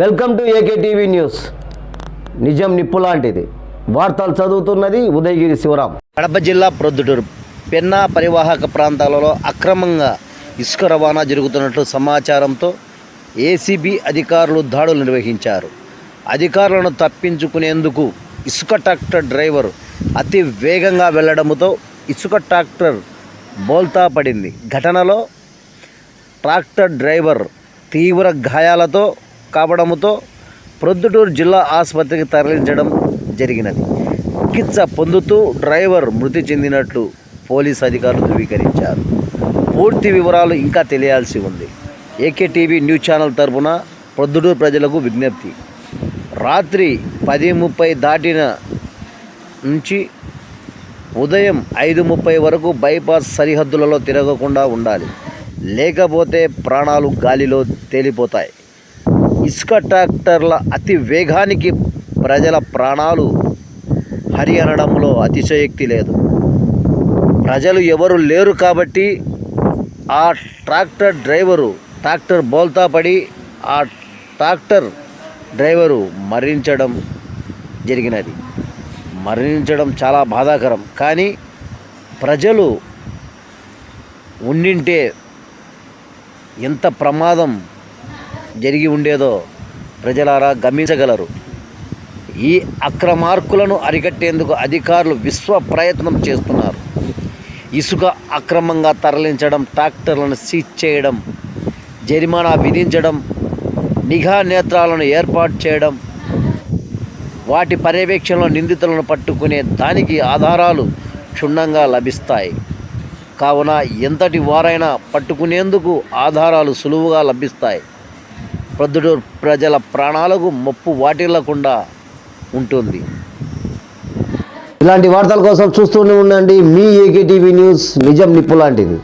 Welcome to AK TV news. నిజం నిప్పు లాంటిది. వార్తలు చదువుతున్నది ఉదయగిరి శివరాం. కడప జిల్లా ప్రొద్దుటూరు పెన్నా పరివాహక ప్రాంతాలలో అక్రమంగా ఇసుక రవాణా జరుగుతున్నట్లు సమాచారంతో ఏసీబీ అధికారులు దాడులు నిర్వహించారు. అధికారులను తప్పించుకునేందుకు ఇసుక ట్రాక్టర్ డ్రైవర్ అతి వేగంగా వెళ్ళడంతో ఇసుక ట్రాక్టర్ బోల్తా పడింది. ఘటనలో ట్రాక్టర్ డ్రైవర్ తీవ్ర గాయాలతో కావడంతో ప్రొద్దుటూరు జిల్లా ఆసుపత్రికి తరలించడం జరిగినది. చికిత్స పొందుతూ డ్రైవర్ మృతి చెందినట్లు పోలీస్ అధికారులు ధృవీకరించారు. పూర్తి వివరాలు ఇంకా తెలియాల్సి ఉంది. ఏకే టీవీ న్యూస్ ఛానల్ తరపున ప్రొద్దుటూరు ప్రజలకు విజ్ఞప్తి. రాత్రి పది ముప్పై దాటిన నుంచి ఉదయం ఐదు ముప్పై వరకు బైపాస్ సరిహద్దులలో తిరగకుండా ఉండాలి. లేకపోతే ప్రాణాలు గాలిలో తేలిపోతాయి. ఇసుక ట్రాక్టర్ల అతి వేగానికి ప్రజల ప్రాణాలు హరి అనడంలో అతిశయోక్తి లేదు. ప్రజలు ఎవరు లేరు కాబట్టి ఆ ట్రాక్టర్ డ్రైవరు ట్రాక్టర్ బోల్తా పడి ఆ ట్రాక్టర్ డ్రైవరు మరణించడం జరిగినది. మరణించడం చాలా బాధాకరం. కానీ ప్రజలు ఉండింటే ఎంత ప్రమాదం జరిగి ఉండేదో ప్రజలారా గమనించగలరు. ఈ అక్రమార్కులను అరికట్టేందుకు అధికారులు విశ్వ ప్రయత్నం చేస్తున్నారు. ఇసుక అక్రమంగా తరలించడం ట్రాక్టర్లను సీజ్ చేయడం జరిమానా విధించడం నిఘా నేత్రాలను ఏర్పాటు చేయడం వాటి పర్యవేక్షణలో నిందితులను పట్టుకునే దానికి ఆధారాలు క్షుణ్ణంగా లభిస్తాయి. కావున ఎంతటి వారైనా పట్టుకునేందుకు ఆధారాలు సులువుగా లభిస్తాయి. ప్రొద్దుటూరు ప్రజల ప్రాణాలకు ముప్పు వాటిల్లకుండా ఉంటుంది. ఇలాంటి వార్తల కోసం చూస్తూనే ఉండండి. మీ ఏకేటీవీ న్యూస్ నిజం నిప్పు లాంటిది.